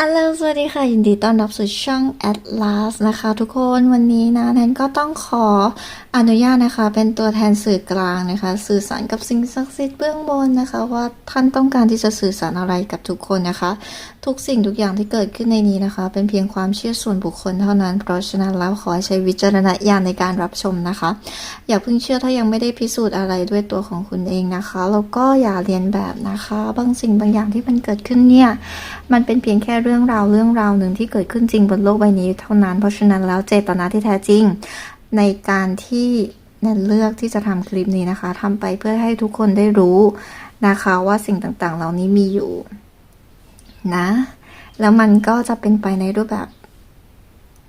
อัลโหลสวัสดีค่ะ ยินดีต้อนรับสู่ช่อง Atlas นะคะ ทุกคนวันนี้นะแนนก็ต้องขออนุญาตนะคะ เป็นตัวแทนสื่อกลางนะคะ สื่อสารกับสิ่งศักดิ์สิทธิ์เบื้องบนนะคะ ว่าท่านต้องการที่จะสื่อสารอะไรกับทุกคนนะคะ ทุกสิ่งทุกอย่างที่เกิดขึ้นในนี้นะคะ เป็นเพียงความเชื่อส่วนบุคคลเท่านั้น เพราะฉะนั้นแล้วขอให้ใช้วิจารณญาณในการรับชมนะคะ อย่าเพิ่งเชื่อถ้ายังไม่ได้พิสูจน์อะไรด้วยตัวของคุณเองนะคะแล้วก็อย่าเรียนแบบนะคะ บางสิ่งบางอย่างที่มันเกิดขึ้นเนี่ยมันเป็นเพียงแค่เรื่องราวเรื่องราวหนึ่งที่เกิดขึ้นจริงบนโลกใบนี้เท่านั้น เพราะฉะนั้นแล้วเจตนาที่แท้จริง ในการที่แนนเลือกที่จะทำคลิปนี้นะคะทำไปเพื่อให้ทุกคนได้รู้นะคะว่าสิ่งต่างๆ เหล่านี้มีอยู่นะ แล้วมันก็จะเป็นไปในรูปแบบ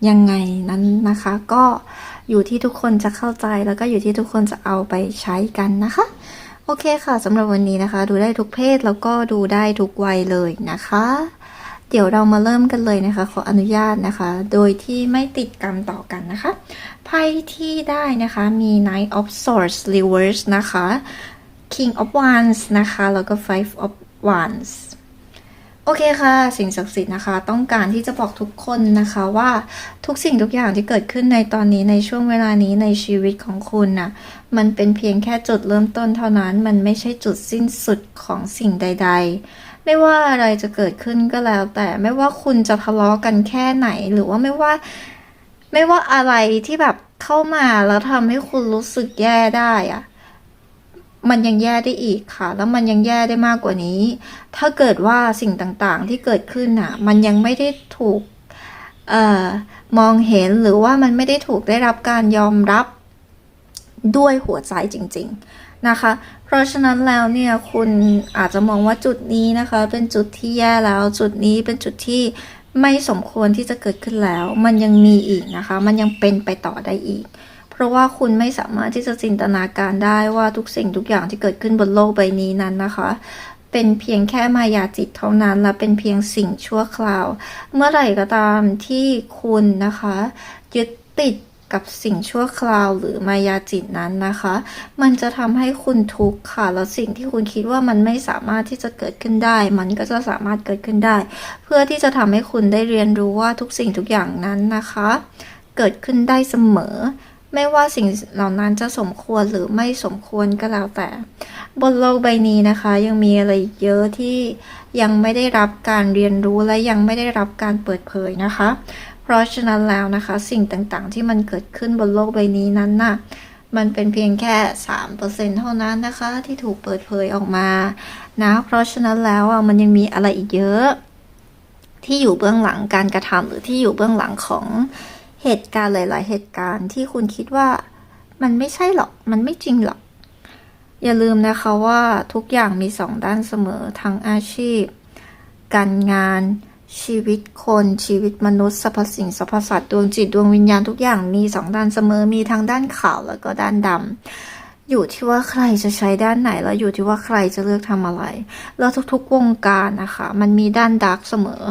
ยังไงนั้นนะคะ ก็อยู่ที่ทุกคนจะเข้าใจแล้วก็อยู่ที่ทุกคนจะเอาไปใช้กันนะคะ โอเคค่ะสำหรับวันนี้นะคะ ดูได้ทุกเพศแล้วก็ดูได้ทุกวัยเลยนะคะ เดี๋ยวเรามาเริ่มกันเลยนะคะ ขออนุญาตนะคะ โดยที่ไม่ติดกรรมต่อกันนะคะไพ่ที่ได้นะคะมี Knight of Swords Reverse นะคะ King of Wands นะคะ แล้วก็ Five of Wands โอเคค่ะ สิ่งศักดิ์สิทธิ์นะคะ ต้องการที่จะบอกทุกคนนะคะว่าทุกสิ่งทุกอย่างที่เกิดขึ้นในตอนนี้ในช่วงเวลานี้ในชีวิตของคุณน่ะมันเป็นเพียงแค่จุดเริ่มต้นเท่านั้น มันไม่ใช่จุดสิ้นสุดของสิ่งใด ๆ ไม่ว่าอะไรจะเกิดขึ้นก็แล้ว แต่ไม่ว่าคุณจะทะเลาะกันแค่ไหน หรือว่าไม่ว่า ไม่ว่าอะไรที่แบบเข้ามาแล้วทำให้คุณรู้สึกแย่ได้อะ มันยังแย่ได้อีกค่ะ แล้วมันยังแย่ได้มากกว่านี้ ถ้าเกิดว่าสิ่งต่างๆที่เกิดขึ้นน่ะ มันยังไม่ได้ถูกเอ่อมองเห็นหรือว่ามันไม่ได้ถูกได้รับการยอมรับด้วยหัวใจจริง ๆนะคะ เพราะฉะนั้นแล้วเนี่ยคุณอาจจะมองว่าจุดนี้นะคะ เป็นจุดที่แย่แล้วจุดนี้เป็นจุดที่ไม่สมควรที่จะเกิดขึ้นแล้ว มันยังมีอีกนะคะ มันยังเป็นไปต่อได้อีก เพราะว่าคุณไม่สามารถที่จะจินตนาการได้ว่าทุกสิ่งทุกอย่างที่เกิดขึ้นบนโลกใบนี้นั้นนะคะ เป็นเพียงแค่มายาจิตเท่านั้นและเป็นเพียงสิ่งชั่วคราว เมื่อไหร่ก็ตามที่คุณนะคะยึดติดกับสิ่งชั่วคราวหรือมายาจิตนั้นนะคะ มันจะทำให้คุณทุกข์ค่ะ แล้วสิ่งที่คุณคิดว่ามันไม่สามารถที่จะเกิดขึ้นได้ มันก็จะสามารถเกิดขึ้นได้ เพื่อที่จะทำให้คุณได้เรียนรู้ว่าทุกสิ่งทุกอย่างนั้นนะคะ เกิดขึ้นได้เสมอ ไม่ว่าสิ่งเหล่านั้นจะสมควรหรือไม่สมควรก็แล้วแต่ บนโลกใบนี้นะคะ ยังมีอะไรเยอะที่ยังไม่ได้รับการเรียนรู้และยังไม่ได้รับการเปิดเผยนะคะ เพราะฉะนั้นแล้วนะคะ สิ่งต่างๆ ที่มันเกิดขึ้นบนโลกใบนี้นั้นน่ะมันเป็นเพียงแค่ 3%เท่านั้นนะคะ ที่ถูกเปิดเผยออกมานะเพราะฉะนั้นแล้วอะมันยังมีอะไรอีกเยอะ ที่อยู่เบื้องหลังการกระทำหรือที่อยู่เบื้องหลังของ เหตุการณ์หลาย ๆ เหตุการณ์ที่คุณคิดว่ามันไม่ใช่หรอก มันไม่จริงหรอก อย่าลืมนะคะว่าทุกอย่างมีสองด้านเสมอทั้งอาชีพ การงาน ชีวิตคนชีวิตมนุษย์สรรพสิ่งสรรพสัตว์ดวงจิตดวงวิญญาณทุกอย่างมีสองด้านเสมอมีทั้งด้านขาวแล้วก็ด้านดำอยู่ที่ว่าใครจะใช้ด้านไหนแล้วอยู่ที่ว่าใครจะเลือกทำอะไร แล้วทุกๆวงการนะคะ มันมีด้านดาร์กเสมอ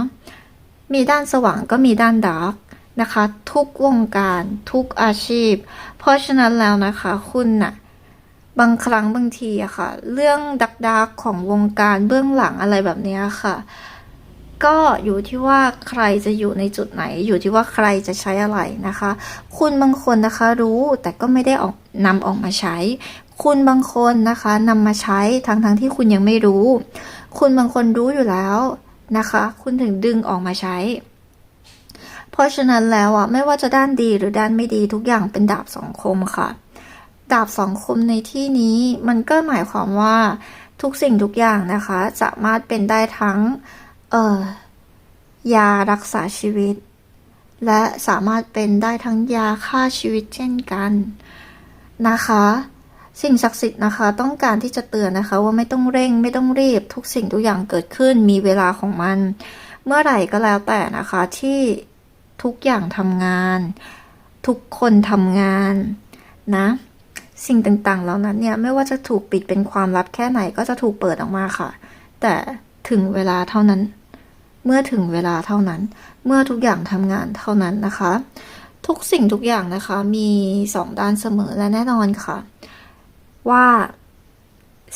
มีด้านสว่างก็มีด้านดาร์ก นะคะ ทุกวงการทุกอาชีพ เพราะฉะนั้นแล้วนะคะคุณน่ะบางครั้งบางทีอะค่ะ เรื่องดักดักของวงการเบื้องหลังอะไรแบบนี้ค่ะ ก็อยู่ที่ว่าใครจะอยู่ในจุดไหน อยู่ที่ว่าใครจะใช้อะไรนะคะ คุณบางคนนะคะรู้แต่ก็ไม่ได้ออกนำออกมาใช้ คุณบางคนนะคะนำมาใช้ทั้งทั้งๆที่คุณยังไม่รู้ คุณบางคนรู้อยู่แล้วนะคะ คุณถึงดึงออกมาใช้ เพราะฉะนั้นแล้วอะไม่ว่าจะด้านดีหรือด้านไม่ดีทุกอย่างเป็นดาบสองคมค่ะ ดาบสองคมในที่นี้มันก็หมายความว่าทุกสิ่งทุกอย่างนะคะสามารถเป็นได้ทั้งเอ่อยารักษาชีวิต และสามารถเป็นได้ทั้งยาฆ่าชีวิตเช่นกันนะคะ สิ่งศักดิ์สิทธิ์นะคะ ต้องการที่จะเตือนนะคะ ว่าไม่ต้องเร่งไม่ต้องรีบ ทุกสิ่งทุกอย่างเกิดขึ้นมีเวลาของมัน เมื่อไหร่ก็แล้วแต่นะคะที่ ทุกอย่างทำงาน ทุกคนทำงานนะ สิ่งต่างๆเหล่านั้นเนี่ย ไม่ว่าจะถูกปิดเป็นความลับแค่ไหนก็จะถูกเปิดออกมาค่ะ แต่ถึงเวลาเท่านั้น เมื่อถึงเวลาเท่านั้น เมื่อทุกอย่างทำงานเท่านั้นนะคะ ทุกสิ่งทุกอย่างนะคะมีสองด้านเสมอและแน่นอนค่ะ ว่า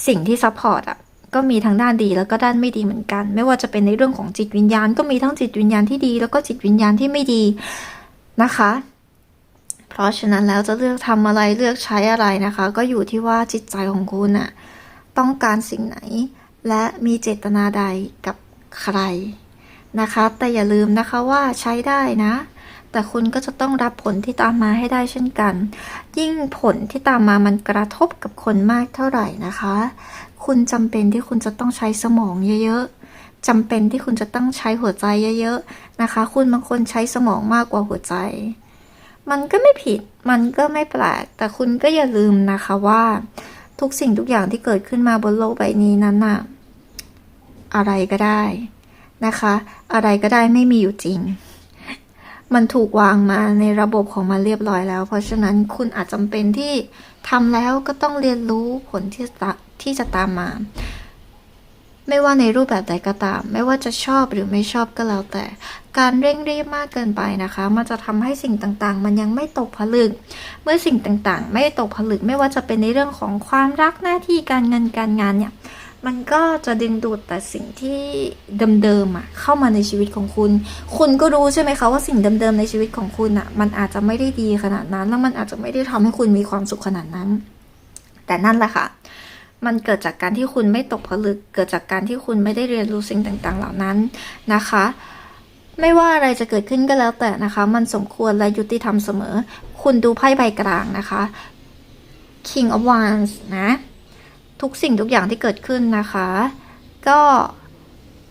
สิ่งที่ซัพพอร์ตอะ ก็มีทั้งด้านดีแล้วก็ด้านไม่ดีเหมือนกัน ไม่ว่าจะเป็นในเรื่องของจิตวิญญาณ ก็มีทั้งจิตวิญญาณที่ดี แล้วก็จิตวิญญาณที่ไม่ดีนะคะ เพราะฉะนั้นแล้วจะเลือกทำอะไรเลือกใช้อะไรนะคะ ก็อยู่ที่ว่าจิตใจของคุณอะต้องการสิ่งไหน และมีเจตนาใดกับใครนะคะ แต่อย่าลืมนะคะว่าใช้ได้นะ แต่คุณก็จะต้องรับผลที่ตามมาให้ได้เช่นกัน ยิ่งผลที่ตามมามันกระทบกับคนมากเท่าไหร่นะคะ คุณจำเป็นที่คุณจะต้องใช้สมองเยอะๆจำเป็นที่คุณจะต้องใช้หัวใจเยอะๆนะคะ คุณบางคนใช้สมองมากกว่าหัวใจ มันก็ไม่ผิด มันก็ไม่แปลก แต่คุณก็อย่าลืมนะคะว่าทุกสิ่งทุกอย่างที่เกิดขึ้นมาบนโลกใบนี้นั้นน่ะ อะไรก็ได้นะคะ อะไรก็ได้ไม่มีอยู่จริง มันถูกวางมาในระบบของมันเรียบร้อยแล้ว เพราะฉะนั้นคุณอาจจำเป็นที่ทำแล้วก็ต้องเรียนรู้ผลที่จะที่จะตามมา ไม่ว่าในรูปแบบใดก็ตาม ไม่ว่าจะชอบหรือไม่ชอบก็แล้วแต่ การเร่งรีบมากเกินไปนะคะ มันจะทำให้สิ่งต่างๆ มันยังไม่ตกผลึก เมื่อสิ่งต่างๆ ไม่ตกผลึก ไม่ว่าจะเป็นในเรื่องของความรักหน้าที่การเงินการงานเนี่ย มันก็จะดึงดูดแต่สิ่งที่เดิมๆอะเข้ามาในชีวิตของคุณ คุณก็รู้ใช่ไหมคะว่าสิ่งเดิมๆในชีวิตของคุณอะ มันอาจจะไม่ได้ดีขนาดนั้น แล้วมันอาจจะไม่ได้ทำให้คุณมีความสุขขนาดนั้น แต่นั่นแหละค่ะ มันเกิดจากการที่คุณไม่ตกผลึก เกิดจากการที่คุณไม่ได้เรียนรู้สิ่งต่างๆ เหล่านั้นนะคะ ไม่ว่าอะไรจะเกิดขึ้นก็แล้วแต่นะคะ มันสมควรและยุติธรรมเสมอ คุณดูไพ่ใบกลางนะคะ King of Wands นะ ทุกสิ่งทุกอย่างที่เกิดขึ้นนะคะ ก็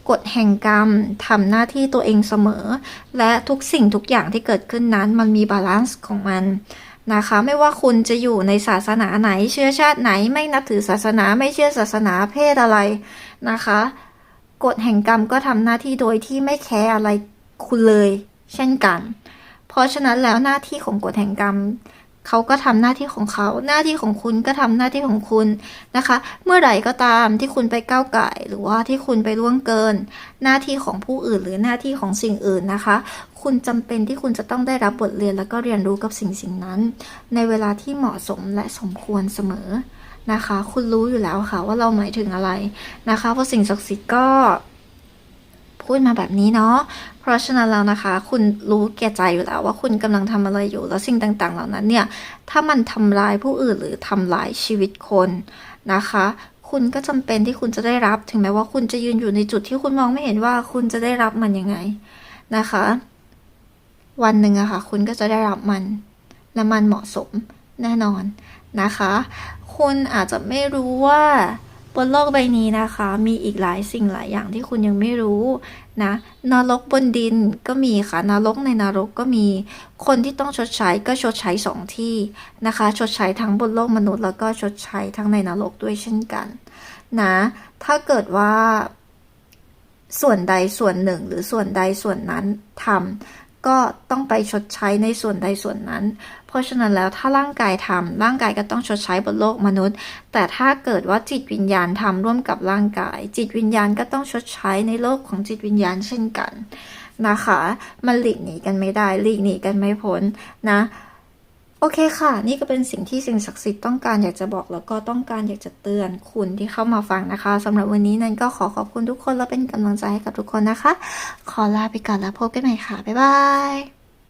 กฎแห่งกรรมทำหน้าที่ตัวเองเสมอ และทุกสิ่งทุกอย่างที่เกิดขึ้นนั้น มันมีบาลานซ์ของมันนะคะ ไม่ว่าคุณจะอยู่ในศาสนาไหนเชื้อชาติไหนไม่นับถือศาสนาไม่เชื่อศาสนาเพศอะไรนะคะกฎแห่งกรรมก็ทำหน้าที่โดยที่ไม่แคร์อะไรคุณเลย เช่นกัน เพราะฉะนั้นแล้วหน้าที่ของกฎแห่งกรรม เขาก็ทำหน้าที่ของเขา หน้าที่ของคุณก็ทำหน้าที่ของคุณนะคะ เมื่อไหร่ก็ตามที่คุณไปก้าวไก่หรือว่าที่คุณไปล่วงเกิน หน้าที่ของผู้อื่นหรือหน้าที่ของสิ่งอื่นนะคะ คุณจำเป็นที่คุณจะต้องได้รับบทเรียนแล้วก็เรียนรู้กับสิ่งสิ่งนั้น ในเวลาที่เหมาะสมและสมควรเสมอนะคะ คุณรู้อยู่แล้วค่ะว่าเราหมายถึงอะไรนะคะ เพราะสิ่งศักดิ์สิทธิ์ก็ พูดมาแบบนี้เนาะ เพราะฉะนั้นแล้วนะคะ คุณรู้แก่ใจอยู่แล้วว่าคุณกำลังทำอะไรอยู่ แล้วสิ่งต่างๆ เหล่านั้นเนี่ย ถ้ามันทำลายผู้อื่นหรือทำลายชีวิตคนนะคะ คุณก็จำเป็นที่คุณจะได้รับ ถึงแม้ว่าคุณจะยืนอยู่ในจุดที่คุณมองไม่เห็นว่าคุณจะได้รับมันยังไงนะคะ วันหนึ่งอะค่ะ คุณก็จะได้รับมัน และมันเหมาะสมแน่นอนนะคะ คุณอาจจะไม่รู้ว่า บนโลกใบนี้นะคะ มีอีกหลายสิ่งหลายอย่างที่คุณยังไม่รู้นะนรกบนดินก็มีค่ะนรกในนรกก็มีคนที่ต้องชดใช้ก็ชดใช้สองที่นะคะ ชดใช้ทั้งบนโลกมนุษย์แล้วก็ชดใช้ทั้งในนรกด้วยเช่นกันนะถ้าเกิดว่าส่วนใดส่วนหนึ่งหรือส่วนใดส่วนนั้นทำ ก็ต้องไปชดใช้ในส่วนใดส่วนนั้น เพราะฉะนั้นแล้วถ้าร่างกายทำร่างกายก็ต้องชดใช้บนโลกมนุษย์ แต่ถ้าเกิดว่าจิตวิญญาณทำร่วมกับร่างกาย จิตวิญญาณก็ต้องชดใช้ในโลกของจิตวิญญาณเช่นกันนะคะ มันหลีกหนีกันไม่ได้หลีกหนีกันไม่พ้นนะ โอเคค่ะ นี่ก็เป็นสิ่งที่สิ่งศักดิ์สิทธิ์ต้องการอยากจะบอกแล้วก็ต้องการอยากจะเตือนคุณที่เข้ามาฟังนะคะสำหรับวันนี้นั้นก็ขอขอบคุณทุกคนและเป็นกำลังใจให้กับทุกคนนะคะ ขอลาไปก่อนแล้วพบกันใหม่ค่ะ บ๊ายบาย